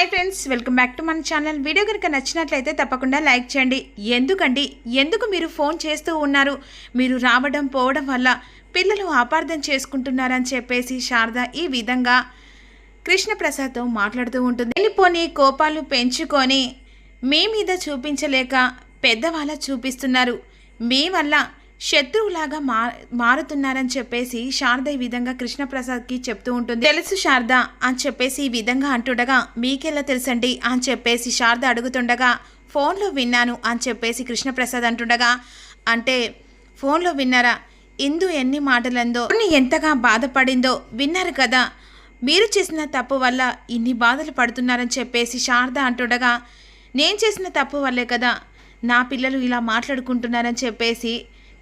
Hi friends welcome back to మన channel video కనుక నచ్చినట్లయితే తప్పకుండా లైక్ చేయండి. ఎందుకండి? ఎందుకు మీరు ఫోన్ చేస్తూ ఉన్నారు? మీరు రావడం పోవడం వల్ల పిల్లలు అపార్థం చేసుకుంటున్నారని చెప్పేసి శారద ఈ విధంగా కృష్ణప్రసాద్తో మాట్లాడుతూ ఉంటుంది. వెళ్ళిపోని కోపాలు పెంచుకొని మీ మీద చూపించలేక పెద్దవాళ్ళ చూపిస్తున్నారు. మీ వల్ల శత్రువులాగా మా మారుతున్నారని చెప్పేసి శారద ఈ విధంగా కృష్ణప్రసాద్కి చెప్తూ ఉంటుంది. తెలుసు శారద అని చెప్పేసి ఈ విధంగా అంటుండగా మీకెలా తెలుసండి? అని చెప్పేసి శారద అడుగుతుండగా ఫోన్లో విన్నాను అని చెప్పేసి కృష్ణప్రసాద్ అంటుండగా అంటే ఫోన్లో విన్నారా? ఇందు ఎన్ని మాటలందో ఎంతగా బాధపడిందో విన్నారు కదా. మీరు చేసిన తప్పు వల్ల ఇన్ని బాధలు పడుతున్నారని చెప్పేసి శారద అంటుండగా నేను చేసిన తప్పు వల్లే కదా. నా పిల్లలు ఇలా మాట్లాడుకుంటున్నారని చెప్పేసి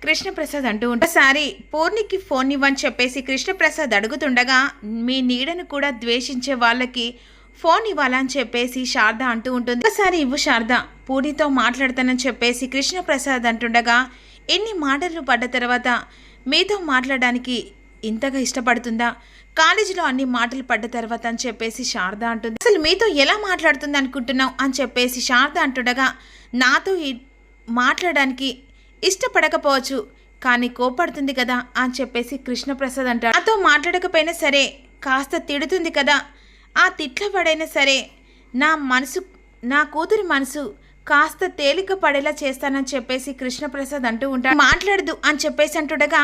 కృష్ణప్రసాద్ అంటూ ఒకసారి పూర్ణికి ఫోన్ ఇవ్వని చెప్పేసి కృష్ణప్రసాద్ అడుగుతుండగా మీ నీడను కూడా ద్వేషించే వాళ్ళకి ఫోన్ ఇవ్వాలని చెప్పేసి శారద అంటూ ఉంటుంది. ఒకసారి ఇవ్వు శారద పూర్ణితో మాట్లాడతానని చెప్పేసి కృష్ణప్రసాద్ అంటుండగా ఎన్ని మాటలు పడ్డ తర్వాత మీతో మాట్లాడడానికి ఇంతగా ఇష్టపడుతుందా? కాలేజీలో అన్ని మాటలు పడ్డ తర్వాత అని చెప్పేసి శారద అంటుంది. అసలు మీతో ఎలా మాట్లాడుతుంది అనుకుంటున్నావు? అని చెప్పేసి శారద అంటుండగా నాతో ఈ- మాట్లాడడానికి ఇష్టపడకపోవచ్చు. కానీ కోపడుతుంది కదా అని చెప్పేసి కృష్ణప్రసాద్ అంటాడు. నాతో మాట్లాడకపోయినా సరే కాస్త తిడుతుంది కదా. ఆ తిట్ల పడైనా సరే నా మనసు నా కూతురి మనసు కాస్త తేలిక పడేలా చేస్తానని చెప్పేసి కృష్ణప్రసాద్ అంటూ ఉంటాడు. మాట్లాడదు అని చెప్పేసి అంటుండగా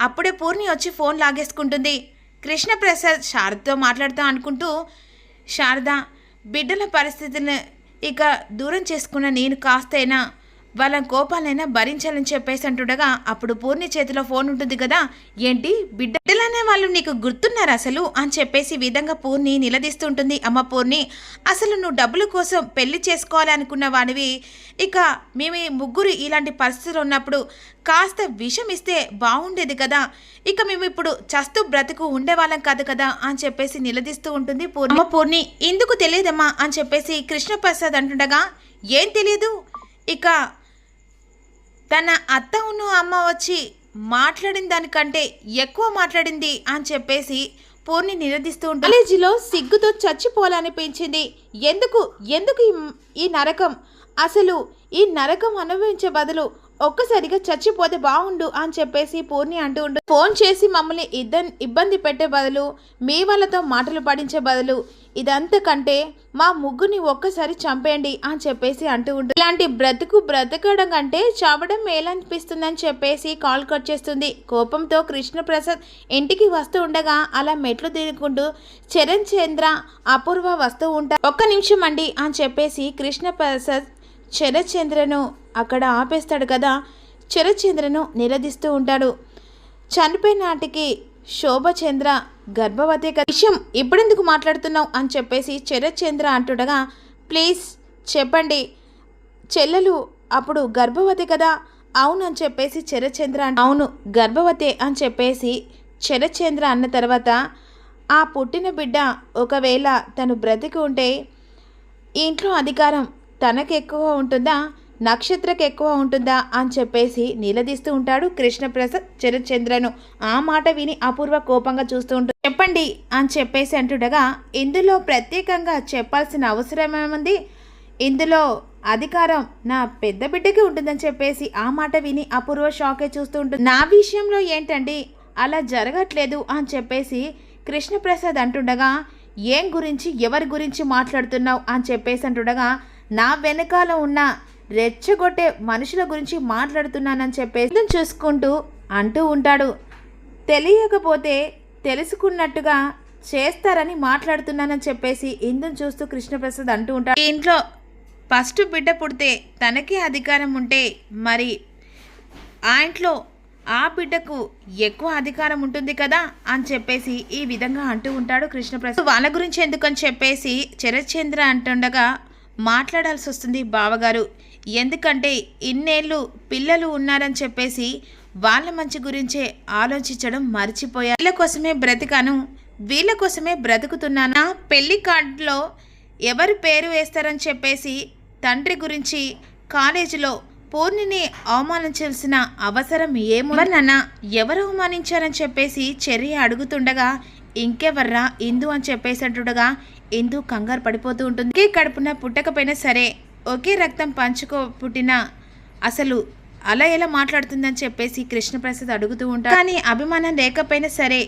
అప్పుడే పూర్ణి వచ్చి ఫోన్ లాగేసుకుంటుంది. కృష్ణప్రసాద్ శారదతో మాట్లాడుతా అనుకుంటూ శారద బిడ్డల పరిస్థితిని ఇక దూరం చేసుకున్న నేను కాస్తైనా వాళ్ళ కోపాలైనా భరించాలని చెప్పేసి అంటుండగా అప్పుడు పూర్ణి చేతిలో ఫోన్ ఉంటుంది కదా ఏంటి బిడ్డలనే వాళ్ళు నీకు గుర్తున్నారు అసలు? అని చెప్పేసి విధంగా పూర్ణి నిలదీస్తుంటుంది అమ్మ పూర్ణి అసలు నువ్వు డబ్బుల కోసం పెళ్ళి చేసుకోవాలనుకున్న వాడివి ఇక మేము ముగ్గురు ఇలాంటి పరిస్థితులు ఉన్నప్పుడు కాస్త విషం ఇస్తే బాగుండేది కదా ఇక మేము ఇప్పుడు చస్తు బ్రతుకు ఉండేవాళ్ళం కాదు కదా అని చెప్పేసి నిలదీస్తూ ఉంటుంది పూర్ణి. పూర్ణి ఎందుకు తెలియదమ్మా? అని చెప్పేసి కృష్ణప్రసాద్ అంటుండగా ఏం తెలియదు ఇక తన అత్త ఉన్న అమ్మ వచ్చి మాట్లాడిన దానికంటే ఎక్కువ మాట్లాడింది అని చెప్పేసి పూర్ణి నిరదిస్తూ ఉంటుంది కాలేజీలో సిగ్గుతో చచ్చిపోవాలనిపించింది ఎందుకు? ఎందుకు ఈ నరకం? అసలు ఈ నరకం అనుభవించే బదులు ఒక్కసారిగా చచ్చిపోతే బాగుండు అని చెప్పేసి పూర్ణి అంటూ ఉండు. ఫోన్ చేసి మమ్మల్ని ఇద్దరు ఇబ్బంది పెట్టే బదులు మీ వాళ్ళతో మాటలు పడించే బదులు ఇదంతకంటే మా ముగ్గుని ఒక్కసారి చంపేయండి అని చెప్పేసి అంటూ ఉంటుంది ఇలాంటి బ్రతుకు బ్రతకడం కంటే చావడం మేలనిపిస్తుందని చెప్పేసి కాల్ కట్ చేస్తుంది. కోపంతో కృష్ణప్రసాద్ ఇంటికి వస్తూ ఉండగా అలా మెట్లు తిరుగుకుంటూ చరణ్ చంద్ర అపూర్వ వస్తూ ఉంటారు ఒక్క నిమిషం అండి అని చెప్పేసి కృష్ణప్రసాద్ చరచంద్రను అక్కడ ఆపేస్తాడు కదా. చరచంద్రను నిలదీస్తూ ఉంటాడు. చనిపోయిన నాటికి శోభచంద్ర గర్భవతి విషయం ఇప్పుడెందుకు మాట్లాడుతున్నావు అని చెప్పేసి చరచంద్ర అంటుండగా ప్లీజ్ చెప్పండి. చెల్లెలు అప్పుడు గర్భవతి కదా. అవును అని చెప్పేసి చరచంద్ర అవును గర్భవతి అని చెప్పేసి చరచంద్ర అన్న తర్వాత ఆ పుట్టిన బిడ్డ ఒకవేళ తను బ్రతికి ఉంటే ఇంట్లో అధికారం తనకు ఎక్కువ ఉంటుందా? నక్షత్రకి ఎక్కువ ఉంటుందా? అని చెప్పేసి నిలదీస్తూ ఉంటాడు కృష్ణప్రసాద్ చరచంద్రను ఆ మాట విని అపూర్వ కోపంగా చూస్తూ ఉంటుంది చెప్పండి అని చెప్పేసి అంటుండగా ఇందులో ప్రత్యేకంగా చెప్పాల్సిన అవసరం ఏముంది? ఇందులో అధికారం నా పెద్ద బిడ్డకి ఉంటుందని చెప్పేసి ఆ మాట విని అపూర్వ షాకే చూస్తూ ఉంటుంది నా విషయంలో ఏంటండి? అలా జరగట్లేదు అని చెప్పేసి కృష్ణప్రసాద్ అంటుండగా ఏం గురించి ఎవరి గురించి మాట్లాడుతున్నావు? అని చెప్పేసి అంటుండగా నా వెనకాల ఉన్న రెచ్చగొట్టే మనుషుల గురించి మాట్లాడుతున్నానని చెప్పేసి చూసుకుంటూ అంటూ ఉంటాడు. తెలియకపోతే తెలుసుకున్నట్టుగా చేస్తారని మాట్లాడుతున్నానని చెప్పేసి ఇందును చూస్తూ కృష్ణప్రసాద్ అంటూ ఉంటాడు. ఇంట్లో ఫస్ట్ బిడ్డ పుడితే తనకే అధికారం ఉంటే మరి ఆ ఇంట్లో ఆ బిడ్డకు ఎక్కువ అధికారం ఉంటుంది కదా అని చెప్పేసి ఈ విధంగా అంటూ ఉంటాడు కృష్ణప్రసాద్. వాళ్ళ గురించి ఎందుకని చెప్పేసి శరత్చంద్ర అంటుండగా మాట్లాడాల్సి వస్తుంది బావగారు. ఎందుకంటే ఇన్నేళ్ళు పిల్లలు ఉన్నారని చెప్పేసి వాళ్ళ మంచి గురించే ఆలోచించడం మర్చిపోయా. వీళ్ళ కోసమే బ్రతికాను వీళ్ళ కోసమే బ్రతుకుతున్నాను. నా పెళ్ళి కార్డులో ఎవరు పేరు వేస్తారని చెప్పేసి తండ్రి గురించి కాలేజీలో పూర్ణిని అవమానించాల్సిన అవసరం ఏమో నాన్న ఎవరు అవమానించారని చెప్పేసి చెర్రి అడుగుతుండగా ఇంకెవర్రా ఇందు? అని చెప్పేసి అంటుండగా ఇందు కంగారు పడిపోతూ ఉంటుంది? ఒకే కడుపున పుట్టకపోయినా సరే ఒకే రక్తం పంచుకో పుట్టిన అసలు అలా ఎలా మాట్లాడుతుందని చెప్పేసి కృష్ణప్రసాద్ అడుగుతూ ఉంటాడు. కానీ అభిమానం లేకపోయినా సరే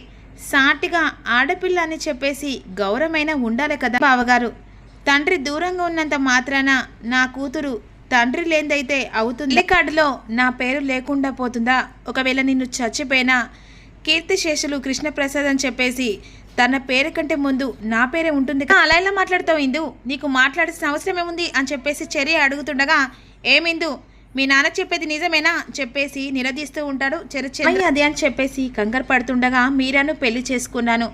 సాటిగా ఆడపిల్ల అని చెప్పేసి గౌరవమైన ఉండాలి కదా బావగారు. తండ్రి దూరంగా ఉన్నంత మాత్రాన నా కూతురు తండ్రి లేనిదైతే అవుతుంది. కార్డులో నా పేరు లేకుండా పోతుందా? ఒకవేళ నిన్ను చచ్చిపోయినా కీర్తిశేషులు కృష్ణప్రసాద్ అని చెప్పేసి తన పేరు కంటే ముందు నా పేరే ఉంటుంది. అలా ఎలా మాట్లాడతావు ఇందు? నీకు మాట్లాడాల్సిన అవసరం ఏముంది? అని చెప్పేసి చర్య అడుగుతుండగా ఏమిందు మీ నాన్న చెప్పేది నిజమేనా? చెప్పేసి నిలదీస్తూ ఉంటాడు చెరచే అదే అని చెప్పేసి కంగారు పడుతుండగా మీరాను పెళ్ళి చేసుకున్నాను.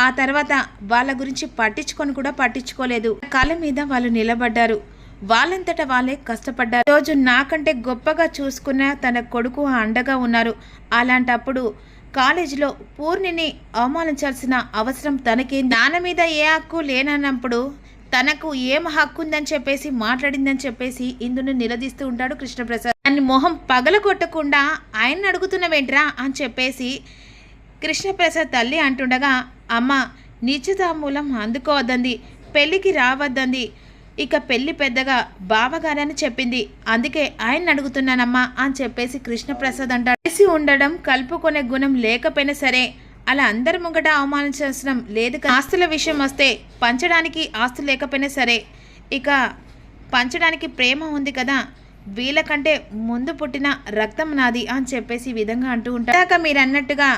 ఆ తర్వాత వాళ్ళ గురించి పట్టించుకొని కూడా పట్టించుకోలేదు. కాళ్ళ మీద వాళ్ళు నిలబడ్డారు. వాళ్ళంతట వాళ్ళే కష్టపడ్డారు. రోజు నాకంటే గొప్పగా చూసుకున్న తన కొడుకు అండగా ఉన్నారు. అలాంటప్పుడు కాలేజీలో పూర్ణిని అవమానించాల్సిన అవసరం తనకి. నాన్న మీద ఏ హక్కు లేనన్నప్పుడు తనకు ఏం హక్కు ఉందని చెప్పేసి మాట్లాడిందని చెప్పేసి ఇందును నిలదీస్తూ ఉంటాడు కృష్ణప్రసాద్. దాన్ని మొహం పగల కొట్టకుండా ఆయన అడుగుతున్నవేంట్రా అని చెప్పేసి కృష్ణప్రసాద్ తల్లి అంటుండగా అమ్మ నిశ్చితామూలం అందుకోవద్దంది పెళ్ళికి రావద్దంది ఇక పెళ్ళి పెద్దగా బావగారని చెప్పింది. అందుకే ఆయన అడుగుతున్నానమ్మా అని చెప్పేసి కృష్ణప్రసాద్ అంటాడు. కలిసి ఉండడం కలుపుకునే గుణం లేకపోయినా సరే అలా అందరి ముంగట అవమానించాల్సిన లేదు ఆస్తుల విషయం వస్తే పంచడానికి ఆస్తులు లేకపోయినా సరే ఇక పంచడానికి ప్రేమ ఉంది కదా. వీళ్ళకంటే ముందు పుట్టిన రక్తం నాది అని చెప్పేసి ఈ విధంగా అంటూ ఉంటారు మీరు అన్నట్టుగా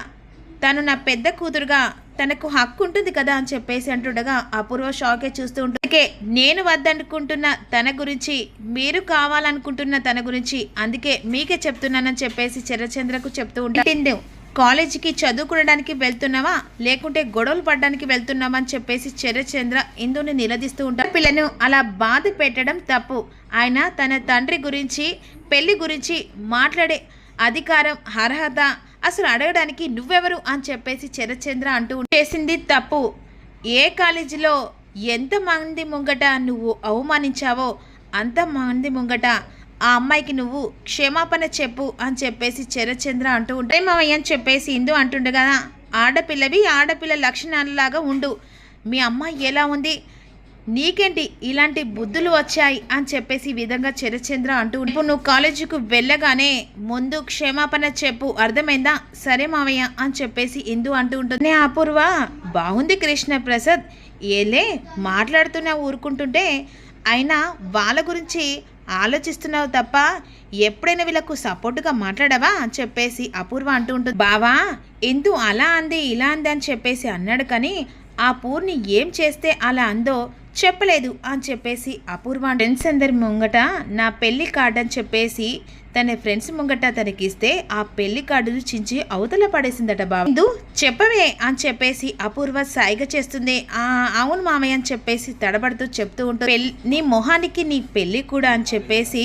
తను నా పెద్ద కూతురుగా తనకు హక్కు ఉంటుంది కదా అని చెప్పేసి అంటుండగా అపూర్వ షాకే చూస్తూ ఉంటుంది అందుకే నేను వద్దనుకుంటున్న తన గురించి మీరు కావాలనుకుంటున్న తన గురించి అందుకే మీకే చెప్తున్నానని చెప్పేసి చరచంద్రకు చెప్తూ ఉంటాను కాలేజీకి చదువుకోవడానికి వెళ్తున్నావా? లేకుంటే గొడవలు పడడానికి వెళ్తున్నావా? అని చెప్పేసి చరచంద్ర ఇందుని నిలదీస్తూ ఉంటారు పిల్లను అలా బాధ పెట్టడం తప్పు. ఆయన తన తండ్రి గురించి పెళ్ళి గురించి మాట్లాడే అధికారం అర్హత అసలు అడగడానికి నువ్వెవరు అని చెప్పేసి చరచంద్ర అంటూ చేసింది తప్పు. ఏ కాలేజీలో ఎంతమంది ముంగట నువ్వు అవమానించావో అంతమంది ముంగట ఆ అమ్మాయికి నువ్వు క్షమాపణ చెప్పు అని చెప్పేసి చరచంద్ర అంటూ ఉంటే. మావయ్య అని చెప్పేసి ఇందు అంటుండగా ఆడపిల్లవి ఆడపిల్ల లక్షణాలలాగా ఉండు. మీ అమ్మాయి ఎలా ఉంది? నీకేంటి ఇలాంటి బుద్ధులు వచ్చాయి అని చెప్పేసి విధంగా చరచంద్ర అంటూ ఇప్పుడు నువ్వు కాలేజీకి వెళ్ళగానే ముందు క్షమాపణ చెప్పు అర్థమైందా? సరే మావయ్య అని చెప్పేసి ఇందు అంటూ ఉంటుంది. అపూర్వ బాగుంది కృష్ణ ప్రసాద్ ఏలే మాట్లాడుతున్నా ఊరుకుంటుంటే అయినా వాళ్ళ గురించి ఆలోచిస్తున్నావు తప్ప ఎప్పుడైనా వీళ్ళకు సపోర్టుగా మాట్లాడవా? అని చెప్పేసి అపూర్వ అంటూ ఉంటుంది. బావా ఎందు అలా అంది ఇలా అంది అని చెప్పేసి అన్నాడు కానీ ఆ పూర్ణి ఏం చేస్తే అలా అందో చెప్పలేదు అని చెప్పేసి అపూర్వ ఫ్రెండ్స్ అందరి ముంగట నా పెళ్ళి కార్డు అని చెప్పేసి తన ఫ్రెండ్స్ ముంగట తనకిస్తే ఆ పెళ్ళి కార్డును చించి అవతల పడేసిందట బాబు. చెప్పవే అని చెప్పేసి అపూర్వ సాయిగా చేస్తుంది. ఆ అవును మామయ్య అని చెప్పేసి తడబడుతూ చెప్తూ ఉంటుంది నీ మొహానికి నీ పెళ్ళి కూడా అని చెప్పేసి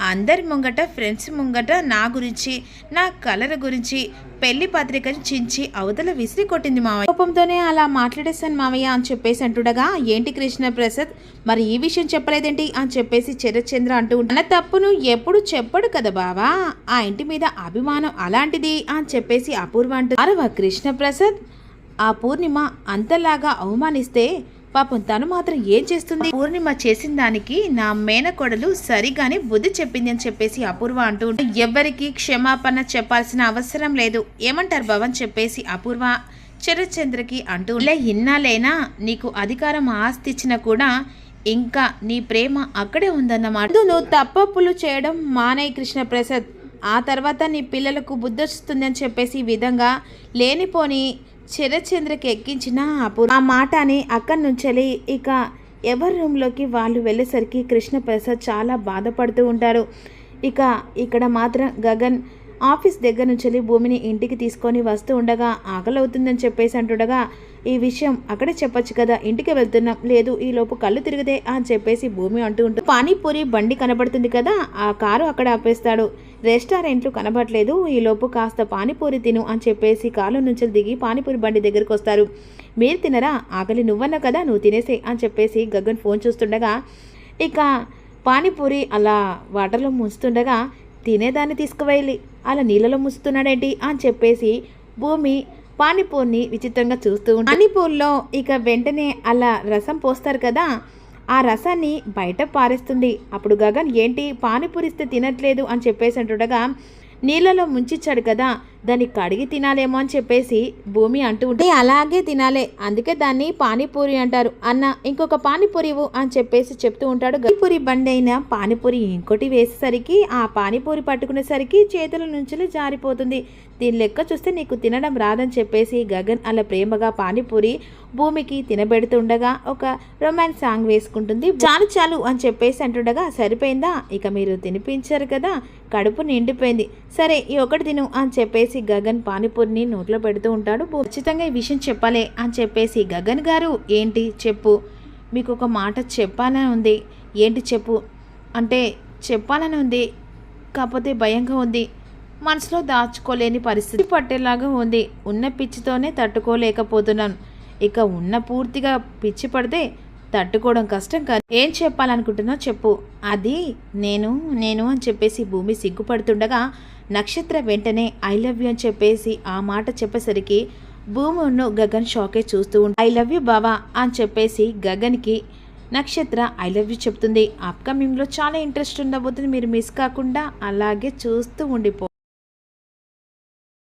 అందరి ముంగట ఫ్రెండ్స్ ముంగట నా గురించి నా కలర్ గురించి పెళ్ళి పత్రికను చించి అవతల విసిరి కొట్టింది మావయ్య. కోపంతోనే అలా మాట్లాడేశాను మావయ్య అని చెప్పేసి అంటుండగా ఏంటి కృష్ణ ప్రసాద్ మరి ఈ విషయం చెప్పలేదేంటి? అని చెప్పేసి చరచంద్ర అంటూ ఉంటాను తప్పును ఎప్పుడు చెప్పడు కదా బావా? ఆ ఇంటి మీద అభిమానం అలాంటిది? అని చెప్పేసి అపూర్వ అంటూ అరవ కృష్ణ ప్రసాద్ ఆ పూర్ణిమ అంతలాగా అవమానిస్తే పాపం తను మాత్రం ఏం చేస్తుంది? పూర్ణిమ చేసిన దానికి నా మేనకోడలు సరిగానే బుద్ధి చెప్పింది అని చెప్పేసి అపూర్వ అంటూ ఎవ్వరికి క్షమాపణ చెప్పాల్సిన అవసరం లేదు. ఏమంటారు భవన్? చెప్పేసి అపూర్వ చరచంద్రకి అంటూ లే ఇన్నాలేనా నీకు అధికారం ఆస్తి ఇచ్చినా కూడా ఇంకా నీ ప్రేమ అక్కడే ఉందన్నమాట. నువ్వు తప్పప్పులు చేయడం మానేయ్ కృష్ణ ప్రసాద్ ఆ తర్వాత నీ పిల్లలకు బుద్ధి వస్తుంది అని చెప్పేసి ఈ విధంగా లేనిపోని శరత్చంద్రకి ఎక్కించిన అపూర్వ ఆ మాట అని అక్కడి నుంచెలి ఇక ఎవరి రూమ్లోకి వాళ్ళు వెళ్ళేసరికి కృష్ణప్రసాద్ చాలా బాధపడుతూ ఉంటారు ఇక ఇక్కడ మాత్రం గగన్ ఆఫీస్ దగ్గర నుంచి భూమిని ఇంటికి తీసుకొని వస్తూ ఉండగా ఆకలి అవుతుందని చెప్పేసి అంటుండగా ఈ విషయం అక్కడే చెప్పొచ్చు కదా ఇంటికి వెళ్తున్నాం. లేదు ఈ లోపు కళ్ళు తిరిగితే అని చెప్పేసి భూమి అంటూ ఉంటుంది. పానీపూరి బండి కనబడుతుంది కదా ఆ కారు అక్కడ ఆపేస్తాడు. రెస్టారెంట్లు కనబడలేదు. ఈలోపు కాస్త పానీపూరి తిను అని చెప్పేసి కాలు నుంచి దిగి పానీపూరి బండి దగ్గరికి వస్తారు. మీరు తినరా? ఆకలి నువ్వన్న కదా? నువ్వు తినేసే అని చెప్పేసి గగన్ ఫోన్ చూస్తుండగా ఇక పానీపూరి అలా వాటర్లో ముంచుతుండగా తినేదాన్ని తీసుకువెళ్ళి అలా నీళ్ళలో ముంచుతున్నాడేంటి? అని చెప్పేసి భూమి పానీపూరిని విచిత్రంగా చూస్తూ పానీపూరిలో ఇక వెంటనే అలా రసం పోస్తారు కదా? ఆ రసాన్ని బయట పారేస్తుంది. అప్పుడు గగన్ ఏంటి? పానీపూరిస్తే తినట్లేదు అని చెప్పేసి అంటుండగా నీళ్ళలో ముంచిచ్చాడు కదా దాన్ని కడిగి తినాలేమో అని చెప్పేసి భూమి అంటూ ఉంటే అలాగే తినాలే. అందుకే దాన్ని పానీపూరి అంటారు. అన్న ఇంకొక పానీపూరి అని చెప్పేసి చెప్తూ ఉంటాడు. పానీపూరి బండి అయిన పానీపూరి ఇంకోటి వేసేసరికి ఆ పానీపూరి పట్టుకునేసరికి చేతుల నుంచి జారిపోతుంది. దీని లెక్క చూస్తే నీకు తినడం రాదని చెప్పేసి గగన్ అలా ప్రేమగా పానీపూరి భూమికి తినబెడుతుండగా ఒక రొమాన్స్ సాంగ్ వేసుకుంటుంది. చాలు చాలు అని చెప్పేసి అంటుండగా సరిపోయిందా? ఇక మీరు తినిపించారు కదా కడుపు నిండిపోయింది. సరే ఈ ఒకటి తిను అని చెప్పేసి చెప్పేసి గగన్ పానీపూరిని నోట్లో పెడుతూ ఉంటాడు. ఖచ్చితంగా ఈ విషయం చెప్పాలి అని చెప్పేసి గగన్ గారు ఏంటి చెప్పు మీకు ఒక మాట చెప్పాలని ఉంది. ఏంటి చెప్పు? అంటే చెప్పాలని ఉంది కాకపోతే భయంగా ఉంది. మనసులో దాచుకోలేని పరిస్థితి పట్టేలాగా ఉంది. ఉన్న పిచ్చితోనే తట్టుకోలేకపోతున్నాను. ఇక ఉన్న పూర్తిగా పిచ్చి పడితే తట్టుకోవడం కష్టం కాదు. ఏం చెప్పాలనుకుంటున్నావు చెప్పు. అది నేను నేను అని చెప్పేసి భూమి సిగ్గుపడుతుండగా నక్షత్ర వెంటనే ఐ లవ్ యూ అని చెప్పేసి ఆ మాట చెప్పేసరికి భూమి ఉన్న గగన్ షాకే చూస్తూ ఉంటా ఐ లవ్ యూ బావా అని చెప్పేసి గగన్కి నక్షత్ర ఐ లవ్ యూ చెప్తుంది. అప్కమింగ్లో చాలా ఇంట్రెస్ట్ ఉండబోతుంది. మీరు మిస్ కాకుండా అలాగే చూస్తూ ఉండిపో